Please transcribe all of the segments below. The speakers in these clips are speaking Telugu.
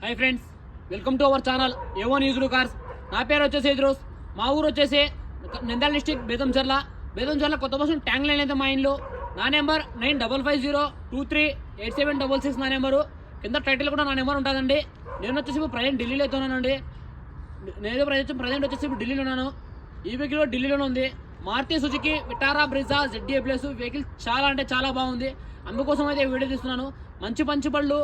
Hi friends welcome to our channel ఏవో న్యూస్ కార్స్ నా పేరు వచ్చేసి ఎదురోస్. మా ఊరు వచ్చేసి నంద్యాల డిస్టిక్ బేదంచర్ల బేదంచర్ల కొత్త బస్సు ట్యాంక్ లైన్ అయితే మా ఇంట్లో నా number nine double five zero two three eight seven double six నా నెంబరు. కింద టైటిల్ కూడా నా నెంబర్ ఉంటుందండి. నేను వచ్చేసి ఇప్పుడు ప్రజెంట్ ఢిల్లీలో అయితే ఉన్నానండి. నేను ప్రజెంట్ ప్రజెంట్ వచ్చేసి ఇప్పుడు ఢిల్లీలో ఉన్నాను. ఈ వెహికల్ ఢిల్లీలోనే ఉంది. Maruti Suzuki Vitara Brezza ZD plus. Vehicle చాలా అంటే చాలా బాగుంది. అందుకోసం అయితే వీడియో తీస్తున్నాను. మంచి మంచి పళ్ళు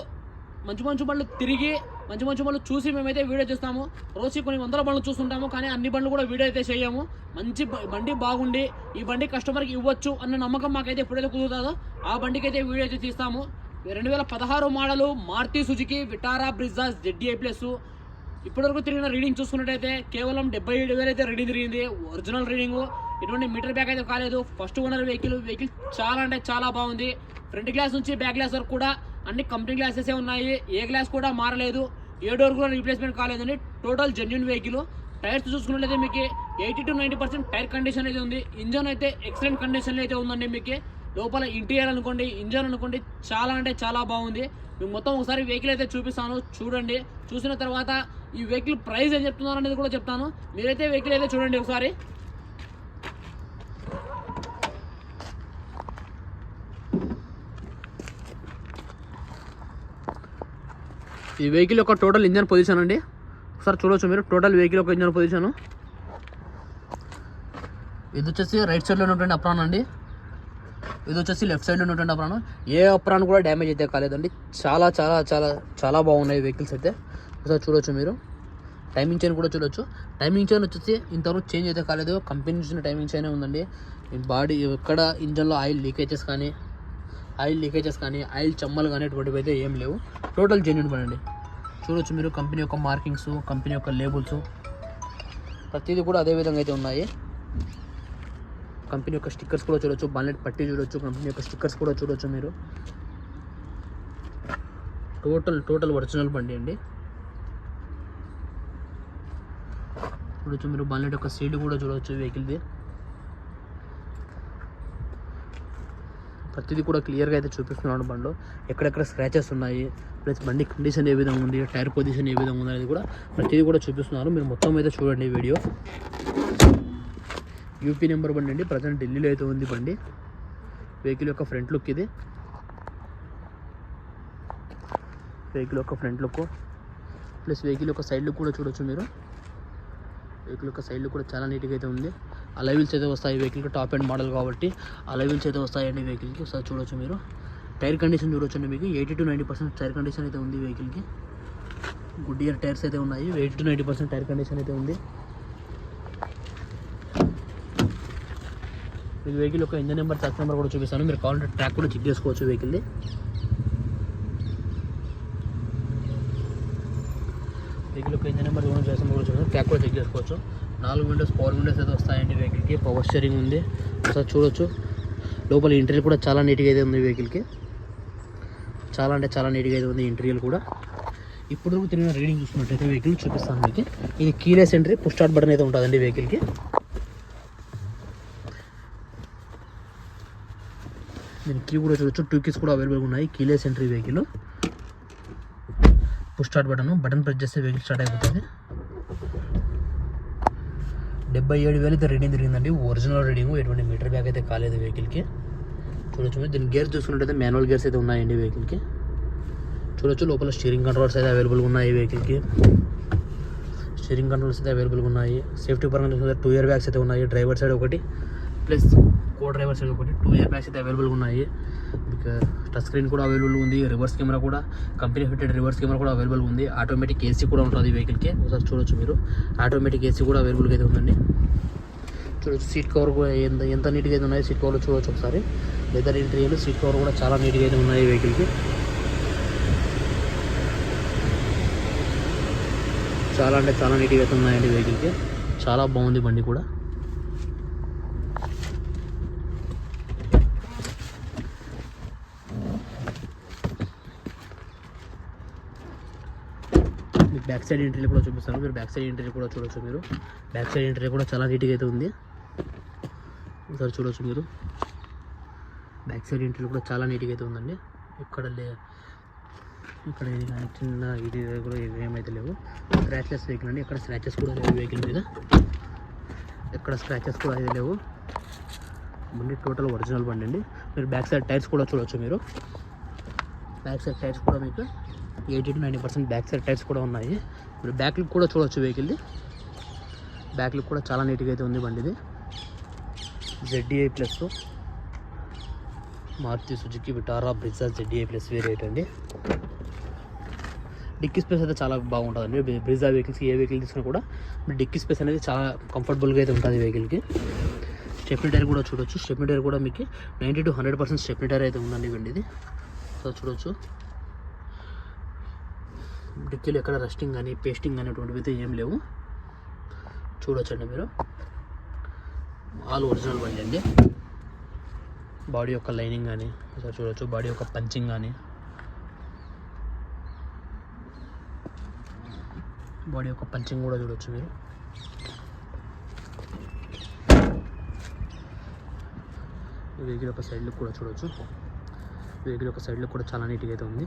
మంచి మంచి బండ్లు తిరిగి మంచి మంచి బండ్లు చూసి మేమైతే వీడియో చేస్తాము. రోజు కొన్ని వందల బండ్లు చూస్తుంటాము కానీ అన్ని బండ్లు కూడా వీడియో అయితే చేయము. మంచి బండి బాగుండి ఈ బండి కస్టమర్కి ఇవ్వచ్చు అన్న నమ్మకం మాకైతే ఎప్పుడైతే కుదురుతుందో ఆ బండికి అయితే వీడియో అయితే తీస్తాము. రెండు వేల పదహారు model Maruti Suzuki Vitara Brezza ZDi plus. ఇప్పటివరకు తిరిగిన రీడింగ్ చూసుకున్నట్టయితే కేవలం డెబ్బై ఏడు వేలు అయితే రీడింగ్ తిరిగింది. Original reading. ఎటువంటి మీటర్ బ్యాక్ అయితే కాలేదు. ఫస్ట్ ఓనర్ వెహికల్ వెహికల్ చాలా అంటే చాలా బాగుంది. ఫ్రంట్ గ్లాస్ నుంచి బ్యాక్ గ్లాస్ వరకు కూడా అన్ని కంపెనీ గ్లాసెస్ ఉన్నాయి? ఏ గ్లాస్ కూడా మారలేదు. ఏ డోర్ కూడా రీప్లేస్మెంట్ కాలేదండి టోటల్ జెన్యున్ వెహికల్. టైర్స్ చూసుకున్నట్లయితే మీకు eighty to ninety percent tyre condition అయితే ఉంది. ఇంజన్ అయితే ఎక్సలెంట్ కండిషన్లో అయితే ఉందండి మీకు. లోపల ఇంటీరియర్ అనుకోండి ఇంజన్ అనుకోండి చాలా అంటే చాలా బాగుంది. మేము మొత్తం ఒకసారి వెహికల్ అయితే చూపిస్తాను. చూడండి. చూసిన తర్వాత ఈ వెహికల్ ప్రైస్ ఏం చెప్తున్నారు అనేది కూడా చెప్తాను. మీరైతే వెహికల్ అయితే చూడండి ఒకసారి. ఈ వెహికల్ యొక్క టోటల్ ఇంజన్ పొజిషన్ అండి. ఒకసారి చూడవచ్చు మీరు టోటల్ వెహికల్ యొక్క ఇంజన్ పొజిషన్ ఇది వచ్చేసి రైట్ సైడ్లో ఉన్నటువంటి అప్రాన్ అండి. ఇది వచ్చేసి లెఫ్ట్ సైడ్లో ఉన్నటువంటి అప్రాన్. ఏ అప్రాన్ కూడా డ్యామేజ్ అయితే కాలేదండి. చాలా చాలా చాలా చాలా బాగున్నాయి వెహికల్స్ అయితే. ఒకసారి చూడొచ్చు మీరు. టైమింగ్ చైన్ కూడా చూడొచ్చు. టైమింగ్ చైన్ వచ్చేసి ఇంతవరకు చేంజ్ అయితే కాలేదు. కంపెనీ చూసిన టైమింగ్ చైనే ఉందండి. బాడీ ఎక్కడ ఇంజన్లో ఆయిల్ లీకేజెస్ కానీ ఆయిల్ లీకేజెస్ కానీ ఆయిల్ చెమ్మలు కానీ అటువంటివి అయితే ఏం లేవు. టోటల్ జెన్యున్ పడండి చూడొచ్చు మీరు కంపెనీ యొక్క మార్కింగ్స్ కంపెనీ యొక్క లేబుల్స్ ప్రతిదీ కూడా అదే విధంగా అయితే ఉన్నాయి. కంపెనీ యొక్క స్టిక్కర్స్ కూడా చూడొచ్చు బాలెట్ పట్టి చూడొచ్చు కంపెనీ యొక్క స్టిక్కర్స్ కూడా చూడొచ్చు మీరు. టోటల్ టోటల్ ఒరిజినల్ బండి అండి. చూడొచ్చు మీరు బాలెట్ యొక్క సీడ్ కూడా చూడవచ్చు వెహికల్ది ప్రతిదీ కూడా క్లియర్గా అయితే చూపిస్తున్నాడు బండిలో. ఎక్కడెక్కడ స్క్రాచెస్ ఉన్నాయి ప్లస్ బండి కండిషన్ ఏ విధంగా ఉంది టైర్ పొజిషన్ ఏ విధంగా ఉంది అనేది కూడా ప్రతిదీ కూడా చూపిస్తున్నారు. మీరు మొత్తం అయితే చూడండి వీడియో. యూపీ నెంబర్ బండి అండి. ప్రజెంట్ ఢిల్లీలో అయితే ఉంది బండి. వెహికల్ యొక్క ఫ్రంట్ లుక్ ఇది. వెహికల్ యొక్క ఫ్రంట్ లుక్ ప్లస్ వెహికల్ యొక్క సైడ్ లుక్ కూడా చూడొచ్చు మీరు. వెహికల్ యొక్క సైడ్ లుక్ కూడా చాలా నీట్గా అయితే ఉంది. అలైవిల్స్ అయితే వస్తాయి వెహికల్కి టాప్ అండ్ మోడల్ కాబట్టి అలైవిల్స్ అయితే వస్తాయండి వెహికల్కి. ఒకసారి చూడొచ్చు మీరు. టైర్ కండిషన్ చూడొచ్చండి మీకు. Eighty to ninety percent tyre condition అయితే ఉంది వెహికల్కి. గుడ్ ఇయర్ టైర్స్ అయితే ఉన్నాయి. Eighty to ninety percent tyre condition అయితే ఉంది. మీకు వెహికల్ యొక్క ఇంజన్ నెంబర్ ట్రాక్ నెంబర్ కూడా చూపిస్తాను. మీరు కావాలంటే ట్రాక్ కూడా చెక్ చేసుకోవచ్చు వెహికల్ని వెహికల్ యొక్క నెంబర్ కూడా చేసిన కూడా చూడండి. ట్యాక్ కూడా చెక్ చేసుకోవచ్చు. నాలుగు విండోస్ పవర్ విండోస్ అయితే వస్తాయండి వెహికల్కి. పవర్ స్టీరింగ్ ఉంది. ఒకసారి చూడొచ్చు. లోపల ఇంటీరియర్ కూడా చాలా నీట్గా అయితే ఉంది వెహికల్కి. చాలా అంటే చాలా నీట్గా అయితే ఉంది ఇంటీరియర్ కూడా. ఇప్పుడు వరకు తిరిగిన రీడింగ్ చూసినట్టయితే వెహికల్ చూపిస్తాను మీకు. ఇది keyless entry push start button అయితే ఉంటుందండి వెహికల్కి. దీని కీ కూడా చూడొచ్చు. టూ కీస్ కూడా అవైలబుల్ ఉన్నాయి. Keyless entry vehicle push start button button press చేస్తే వెహికల్ స్టార్ట్ అయిపోతుంది. డెబ్బై ఏడు వేలు అయితే రీడింగ్ తిరిగిందండి. ఒరిజినల్ రీడింగ్ ఎటువంటి మీటర్ బ్యాగ్ అయితే కాలేదు వెహికల్కి చూడొచ్చు దీని గేర్స్ చూసుకున్నట్టయితే మాన్యువల్ గేర్స్ అయితే ఉన్నాయండి వెహికల్కి చూడొచ్చు లోపల స్టీరింగ్ కంట్రోల్స్ అయితే అవైలబుల్గా ఉన్నాయి వెహికల్కి స్టీరింగ్ కంట్రోల్స్ అయితే అవైలబుల్గా ఉన్నాయి. సేఫ్టీ పరంగా చూసుకుంటే టూ ఇయర్ బ్యాగ్స్ అయితే ఉన్నాయి. డ్రైవర్ సైడ్ ఒకటి. ప్లస్ కో డ్రైవర్స్ ఒకటి టూ ఇయర్ బ్యాగ్స్ అయితే అవైలబుల్గా ఉన్నాయి. మీకు టచ్ స్క్రీన్ కూడా అవైలబుల్ ఉంది. రివర్స్ కెమెరా కూడా కంపెనీ ఫిటెడ్ రివర్స్ కెమెరా కూడా అవైలబుల్ ఉంది. ఆటోమేటిక్ ఏసీ కూడా ఉంటుంది ఈ వెహికల్కి ఒకసారి చూడొచ్చు మీరు. ఆటోమేటిక్ ఏసీ కూడా అవైలబుల్గా అయితే ఉందండి. చూడొచ్చు సీట్ కవర్ కూడా ఎంత ఎంత నీట్గా అయితే ఉన్నాయి సీట్ కవర్లు చూడొచ్చు ఒకసారి. లెదర్ ఇంటీరియర్ సీట్ కవర్ కూడా చాలా నీట్గా అయితే ఉన్నాయి ఈ వెహికల్కి చాలా అంటే చాలా నీట్గా అయితే ఉన్నాయండి వెహికల్కి చాలా బాగుంది బండి కూడా. బ్యాక్ సైడ్ ఎంట్రీలు కూడా చూపిస్తాను. మీరు బ్యాక్ సైడ్ ఎంట్రీ కూడా చూడొచ్చు మీరు. బ్యాక్ సైడ్ ఎంట్రీ కూడా చాలా నీట్గా అయితే ఉంది. ఒకసారి చూడొచ్చు మీరు. బ్యాక్ సైడ్ ఎంట్రీ కూడా చాలా నీట్గా అయితే ఉందండి. ఇక్కడ లే ఇక్కడ ఇది కానీ చిన్న ఇది కూడా ఏమైతే లేవు. స్క్రాచెస్ వెహికల్ అండి. ఇక్కడ స్క్రాచెస్ కూడా లేవు వెహికల్ మీద. ఎక్కడ స్క్రాచెస్ కూడా అయితే లేవు. బండి టోటల్ ఒరిజినల్ బండి అండి. మీరు బ్యాక్ సైడ్ టైర్స్ కూడా చూడొచ్చు మీరు. బ్యాక్ సైడ్ టైర్స్ కూడా మీకు eighty to ninety percent back side tyres కూడా ఉన్నాయి. మీరు బ్యాక్ లుక్ కూడా చూడవచ్చు వెహికల్ది బ్యాక్ లుక్ కూడా చాలా నీట్గా అయితే ఉంది బండిది. ZDi plus Maruti Suzuki Vitara Brezza ZDi plus variant అండి. డిక్కీ స్పేస్ అయితే చాలా బాగుంటుందండి. బ్రిజా వెహికల్స్కి ఏ వెహికల్ తీసుకున్నా కూడా డిక్కీ స్పేస్ అనేది చాలా కంఫర్టబుల్గా అయితే ఉంటుంది వెహికల్కి స్టెప్నీ టైర్ కూడా చూడొచ్చు. స్టెప్నీ టైర్ కూడా మీకు ninety to hundred percent stepney tyre అయితే ఉందండి ఇది సో చూడొచ్చు. డిక్కీలు ఎక్కడ రస్టింగ్ కానీ పేస్టింగ్ అనేటువంటివి అయితే ఏం లేవు. చూడొచ్చండి మీరు. ఆల్ ఒరిజినల్ బండి అండి. బాడీ యొక్క లైనింగ్ కానీ ఒకసారి చూడొచ్చు. బాడీ యొక్క పంచింగ్ కానీ. బాడీ యొక్క పంచింగ్ కూడా చూడొచ్చు మీరు. వెహికల్ యొక్క సైడ్ కూడా చూడొచ్చు. వెహికల్ యొక్క సైడ్ కూడా చాలా నీట్గా అయితే ఉంది.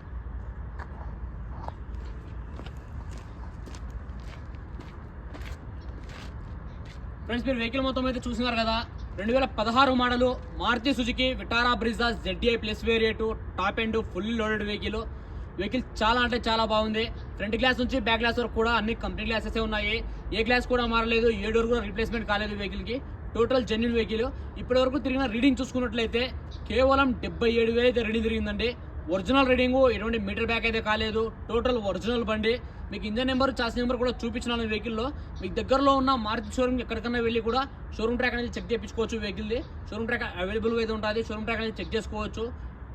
ఫ్రెండ్స్ మీరు వెహికల్ మొత్తం అయితే చూసినారు కదా. రెండు వేల పదహారు model Maruti Suzuki Vitara Brezza ZDi plus variant top end full loaded vehicle vehicle చాలా అంటే చాలా బాగుంది. ఫ్రంట్ గ్లాస్ నుంచి బ్యాక్ గ్లాస్ వరకు కూడా అన్ని కంపెనీ గ్లాసెస్ ఉన్నాయి. ఏ గ్లాస్ కూడా మారలేదు ఏ డోర్ కూడా రీప్లేస్మెంట్ కాలేదు వెహికల్కి టోటల్ జెన్యున్ వెహికల్ ఇప్పటి వరకు తిరిగిన రీడింగ్ చూసుకున్నట్లయితే కేవలం డెబ్బై ఏడు వేలు అయితే రీడింగ్ తిరిగిందండి. ఒరిజినల్ రీడింగ్ ఎటువంటి మీటర్ బ్యాక్ అయితే కాలేదు. టోటల్ ఒరిజినల్ బండి. మీకు ఇంజన్ నెంబర్ చాసి నెంబర్ కూడా చూపించిన వెహికల్లో. మీకు దగ్గరలో ఉన్న మారుతి షోరూమ్ ఎక్కడికన్నా వెళ్ళి కూడా షోరూమ్ ట్రాక్ అనేది చెక్ చేయించుకోవచ్చు వెహికల్ది. షోరూమ్ ట్రాక్ అవైలబుల్గా అయితే ఉంటుంది. షోరూమ్ ట్రాక్ అనేది చెక్ చేసుకోవచ్చు.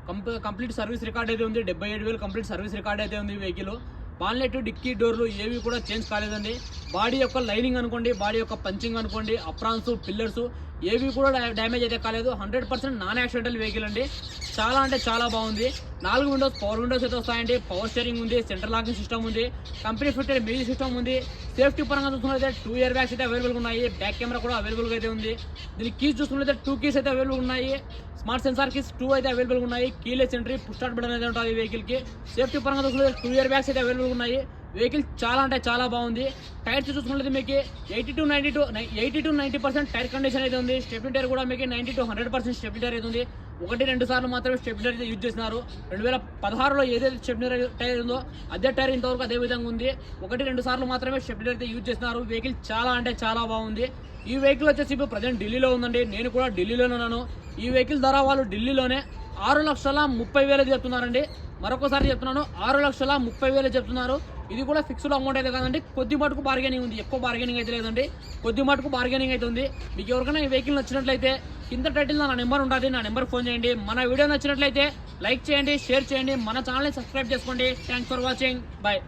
కంప్ కంప్లీట్ సర్వీస్ రికార్డ్ అయితే ఉంది. డెబ్బై ఏడు వేలు కంప్లీట్ సర్వీస్ రికార్డ్ అయితే ఉంది వెహికల్. బాన్లెట్ డిక్కీ డోర్లు ఏవి కూడా చేంజ్ కాలేదండి. బాడీ యొక్క లైనింగ్ అనుకోండి బాడీ యొక్క పంచింగ్ అనుకోండి అప్రాన్స్ పిల్లర్స్ ఏవి కూడా డ్యామేజ్ అయితే కాలేదు. Hundred percent non accidental vehicle అండి. చాలా అంటే చాలా బాగుంది. నాలుగు విండోస్ పవర్ విండోస్ అయితే వస్తాయండి. పవర్ స్టీరింగ్ ఉంది సెంట్రల్ లాకింగ్ సిస్టమ్ ఉంది కంపెనీ ఫిట్టెడ్ మ్యూజిక్ సిస్టమ్ ఉంది. సేఫ్టీ పరంగా చూసుకున్నట్లయితే టూ ఇయర్ బ్యాగ్స్ అయితే అవైలబుల్గా ఉన్నాయి. బ్యాక్ కెమెరా కూడా అవైలబుల్గా అయితే ఉంది. దీని కీస్ చూసుకున్నట్లయితే టూ కీస్ అయితే అవైలబుల్ ఉన్నాయి. స్మార్ట్ సెన్సార్ కీస్ టూ అయితే అవైలబుల్ ఉన్నాయి. Keyless entry push start button అయితే ఉంటుంది వెహికల్కి. సేఫ్టీ పరంగా చూసుకుంటే టూ ఇయర్ బ్యాగ్స్ అయితే అవైలబుల్ ఉన్నాయి. వెహికల్ చాలా అంటే చాలా బాగుంది. టైర్స్ చూసుకున్నట్లయితే మీకు eighty to ninety to eighty to ninety percent tyre condition అయితే ఉంది. స్టెప్ని టైర్ కూడా మీకు ninety to hundred percent stepney tyre అయితే ఉంది. ఒకటి రెండు సార్లు మాత్రమే స్టెప్ని టైర్ అయితే యూజ్ చేస్తున్నారు. రెండు వేల పదహారులో ఏదైతే స్టెప్ని టైర్ ఉందో అదే టైర్ ఇంతవరకు అదే విధంగా ఉంది. ఒకటి రెండు సార్లు మాత్రమే స్టెప్ని టైర్ అయితే యూజ్ చేస్తున్నారు. వెహికల్ చాలా అంటే చాలా బాగుంది. ఈ వెహికల్ వచ్చేసి ఇప్పుడు ప్రజెంట్ ఢిల్లీలో ఉందండి. నేను కూడా ఢిల్లీలోనే ఉన్నాను. ఈ వెహికల్ ధర వాళ్ళు ఢిల్లీలోనే ఆరు లక్షల ముప్పై వేలు చెప్తున్నారండి. మరొకసారి చెప్తున్నాను. ఆరు లక్షల ముప్పై వేలు చెప్తున్నారు. ఇది కూడా ఫిక్స్డ్ అమౌంట్ అయితే కాదండి. కొద్ది మటుకు బార్గెనింగ్ ఉంది. ఎక్కువ బార్గెనింగ్ అయితే లేదండి. కొద్ది మటుకు బార్గెనింగ్ అయితే ఉంది. మీకు ఎవరికైనా ఈ వెహికల్ నచ్చినట్లయితే కింద టైటిల్ నా నెంబర్ ఉంటుంది నా నెంబర్ ఫోన్ చేయండి. మన వీడియో నచ్చినట్లయితే లైక్ చేయండి షేర్ చేయండి. మన ఛానల్ని సబ్స్క్రైబ్ చేసుకోండి. Thanks for watching bye